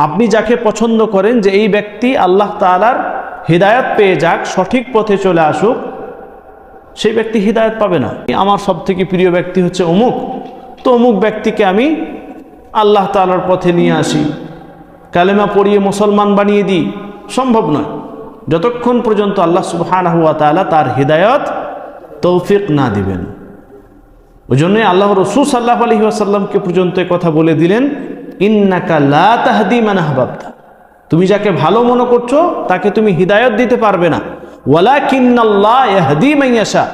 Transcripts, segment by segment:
আপনি যাকে পছন্দ করেন যে এই ব্যক্তি আল্লাহ তালার হৃদায়ত পেয়ে যাক, সঠিক পথে চলে আসুক, সেই ব্যক্তি হৃদায়ত পাবে না। আমার সব থেকে প্রিয় ব্যক্তি হচ্ছে অমুক। তো অমুক ব্যক্তিকে আমি আল্লাহ তালার পথে নিয়ে আসি। কালেমা পড়িয়ে মুসলমান বানিয়ে দিই। সম্ভব নয়। যতক্ষণ পর্যন্ত আল্লাহ সুবহান হুয়া তালা তার হৃদায়ত, তৌফিক না দিবেন। ওই জন্যই আল্লাহ রসুল সাল্লাহ আলহি আসাল্লামকে পর্যন্ত কথা বলে দিলেন ইন্নাকা লা তুমি যাকে ভালো মনে করছ, তাকে তুমি হিদায়ত দিতে পারবে না। ওয়ালা কিন্নাল্লাহ ইহদি মাইয়াশা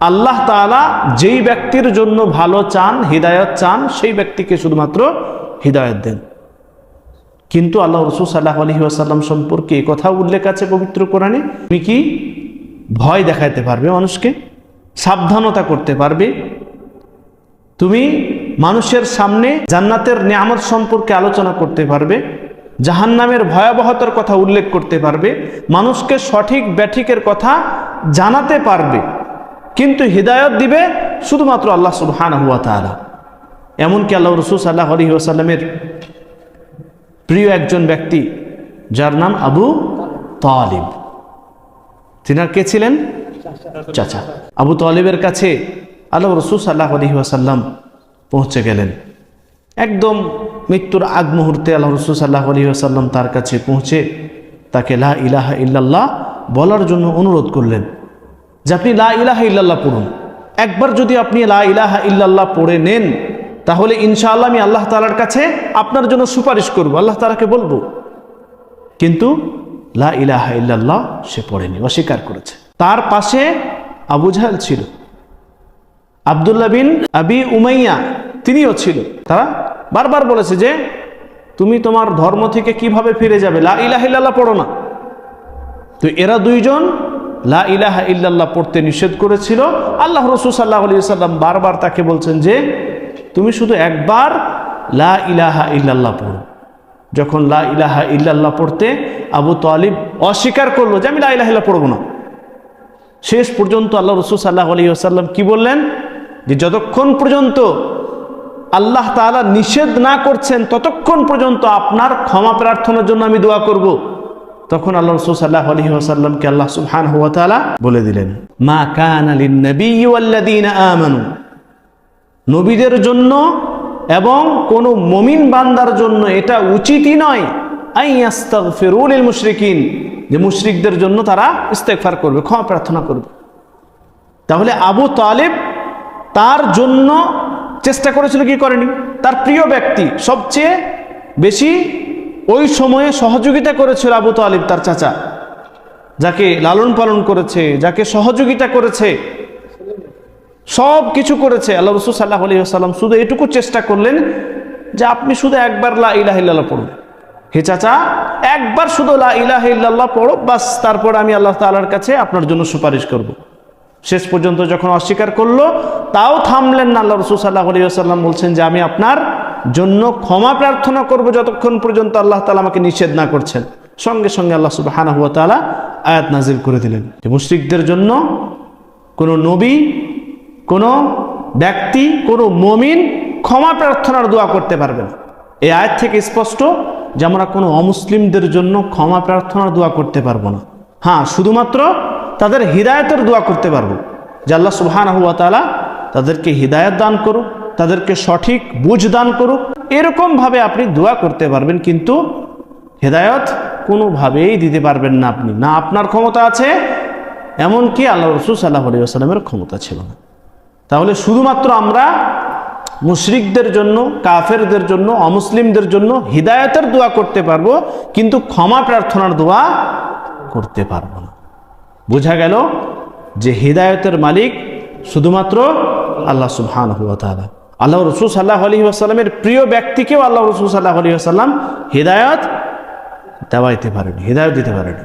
আল্লাহ তাআলা যেই ব্যক্তির জন্য ভালো চান, হিদায়ত চান, সেই ব্যক্তিকে শুধুমাত্র হিদায়ত দেন। কিন্তু আল্লাহ রসুল সাল্লাহ আলহি আসাল্লাম সম্পর্কে এ কথা উল্লেখ আছে পবিত্র কোরআনে। তুমি কি ভয় দেখাইতে পারবে মানুষকে? সাবধানতা করতে পারবে? তুমি মানুষের সামনে জান্নাতের নিয়ামত সম্পর্কে আলোচনা করতে পারবে, জাহান্নামের ভয়াবহতার কথা উল্লেখ করতে পারবে, মানুষকে সঠিক ব্যাঠিকের কথা জানাতে পারবে, কিন্তু হৃদায়ত দিবে শুধুমাত্র আল্লাহ সুবহান হুয়া তালা এমনকি আল্লাহ রসুল সাল্লাহ আলহি আসাল্লামের প্রিয় একজন ব্যক্তি, যার নাম আবু তালিব। তিনার কে ছিলেন? চাচা। আবু তালিবের কাছে আল্লাহ রসুল সাল্লাহ আলহি আসাল্লাম পৌঁছে গেলেন। একদম মৃত্যুর আগ মুহূর্তে আল্লাহ রসুল সাল্লাহ আলহি আসাল্লাম তার কাছে পৌঁছে তাকে লা ইলাহা ইল্লাল্লাহ বলার জন্য অনুরোধ করলেন যে আপনি লা ইলাহা ইল্লাল্লাহ পড়ুন। একবার যদি আপনি লা ইলাহা ইল্লাল্লাহ পড়ে নেন, তাহলে ইনশাআল্লাহ আমি আল্লাহ তালার কাছে আপনার জন্য সুপারিশ করব, আল্লাহ তালাকে বলব। কিন্তু লা ইলাহা ইল্লাল্লাহ সে পড়েনি, অস্বীকার করেছে। তার পাশে আবু ছিল। আবদুল্লাহ বিন আবি উমাইয়া তিনিও ছিল তারা বারবার বলেছে যে, তুমি তোমার ধর্ম থেকে কীভাবে ফিরে যাবে? লা ইলাহা ইল্লাল্লাহ পড়ো না। তো এরা দুইজন লা ইলাহা ইল্লাল্লাহ পড়তে নিষেধ করেছিল। আল্লাহ রসুল সাল্লাহ আলী সাল্লাম বারবার তাকে বলছেন যে, তুমি শুধু একবার লা ইলাহা ইল্লাল্লাহ পড়ো। যখন লা ইলাহা ইল্লাল্লাহ পড়তে আবু তালিব অস্বীকার করল যে, আমি লা ইলাহা ইল্লাহ পড়ব না। শেষ পর্যন্ত আল্লাহ রসুল সাল্লাহ আলী আসাল্লাম কি বললেন? যে, যতক্ষণ পর্যন্ত আল্লাহ তাআলা নিষেধ না করছেন ততক্ষণ পর্যন্ত আপনার ক্ষমা প্রার্থনার জন্য আমি দোয়া করব। তখন আল্লাহ আলী আল্লাহ বলে দিলেন, মা কান আলিন নবী আমানু। নবীদের জন্য এবং কোন মমিন বান্দার জন্য এটা উচিতই নয় আইয়াস্তাগফিরুল মুশরিকিন যে মুশরিকদের জন্য তারা ইস্তেগফার করবে, ক্ষমা প্রার্থনা করবে। তাহলে আবু তালেব তার জন্য চেষ্টা করেছিল কি করেনি? তার প্রিয় ব্যক্তি সবচেয়ে বেশি ওই সময়ে সহযোগিতা করেছিল আবু তালিব, তার চাচা। যাকে লালন পালন করেছে, যাকে সহযোগিতা করেছে সব কিছু করেছে। আল্লাহ রসুল সাল্লাহ আলী সাল্লাম শুধু এটুকু চেষ্টা করলেন যে আপনি শুধু একবার লা ইলাহ ইল্লাল্লাহ পড়ুন। হে চাচা, একবার শুধু লা ইলাহ ইল্লাল্লাহ পড়ো, বাস তারপর আমি আল্লাহ তালার কাছে আপনার জন্য সুপারিশ করব। শেষ পর্যন্ত যখন অস্বীকার করল, তাও থামলেন না আল্লাহ রসুল সাল্লাহ আলী সাল্লাম বলছেন যে আমি আপনার জন্য ক্ষমা প্রার্থনা করব যতক্ষণ পর্যন্ত আল্লাহ তালা আমাকে নিষেধ না করছেন। সঙ্গে সঙ্গে আল্লাহ সুবাহানা হুয়া তালা আয়াত নাজিল করে দিলেন। যে মুশ্রিকদের জন্য কোনো নবী, কোনো ব্যক্তি, কোনো মমিন ক্ষমা প্রার্থনার দোয়া করতে পারবে না। এই আয়াত থেকে স্পষ্ট যে আমরা কোনো অমুসলিমদের জন্য ক্ষমা প্রার্থনার দোয়া করতে পারব না। হ্যাঁ শুধুমাত্র তাদের হৃদায়তের দোয়া করতে পারব। যে আল্লাহ সুবহান হুয়া তালা তাদেরকে হৃদায়ত দান করুক, তাদেরকে সঠিক বুঝ দান করুক এরকমভাবে আপনি দোয়া করতে পারবেন, কিন্তু হেদায়ত কোনোভাবেই দিতে পারবেন না আপনি। না আপনার ক্ষমতা আছে, এমনকি আল্লাহ রসুল সাল্লাহ আলী ক্ষমতা ছিল না। তাহলে শুধুমাত্র আমরা মুশরিকদের জন্য, কাফেরদের জন্য, অমুসলিমদের জন্য হিদায়তের দোয়া করতে পারব, কিন্তু ক্ষমা প্রার্থনার দোয়া করতে পারব না। বোঝা গেল যে হৃদায়তের মালিক শুধুমাত্র আল্লাহ সুবহান আল্লাহ রসুল সাল্লাহ আলী আসাল্লামের প্রিয় ব্যক্তিকেও আল্লাহ রসুল সাল্লাহ আলী আসাল্লাম হৃদায়ত দেওয়াইতে পারেনি, হৃদায়ত দিতে পারেন।